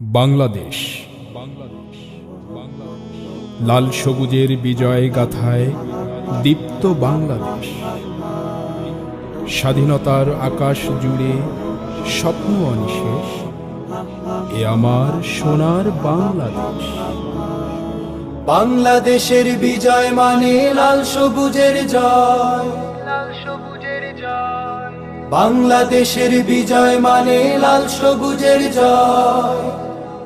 বাংলাদেশ। লাল সবুজের বিজয় গাথায় দীপ্ত বাংলাদেশ। স্বাধীনতার আকাশ জুড়ে স্বপ্ন অনিশেষ এ আমার সোনার বাংলাদেশ। বাংলাদেশের বিজয় মানে লাল সবুজের জয়। বাংলাদেশের বিজয় মানে লাল সবুজের জয়।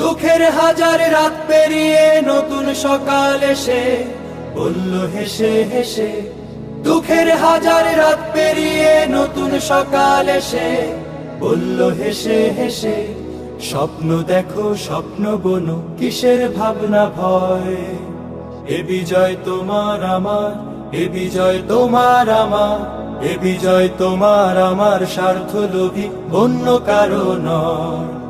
দুঃখের হাজার রাত পেরিয়ে নতুন সকাল এসে বলল, হেসে হেসে। দুঃখের হাজার রাত পেরিয়ে নতুন সকাল এসে বলল, হেসে হেসে। স্বপ্ন দেখো, স্বপ্ন বনো, কিসের ভাবনা ভয়? এ বিজয় তোমার আমার, এ বিজয় তোমার আমার, এ বিজয় তোমার আমার স্বার্থ লোভী অন্য নয়।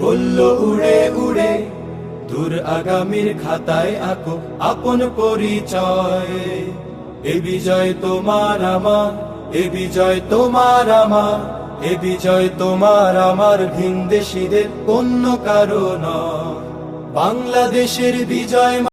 বলল, উড়ে উড়ে, দূর আগামীর খাতায় আঁকো আপন পরিচয়। এ বিজয় তোমার আমার, এ বিজয় তোমার আমার, এ বিজয় তোমার আমার ভিনদেশীদের অন্য কারণ বাংলাদেশের বিজয়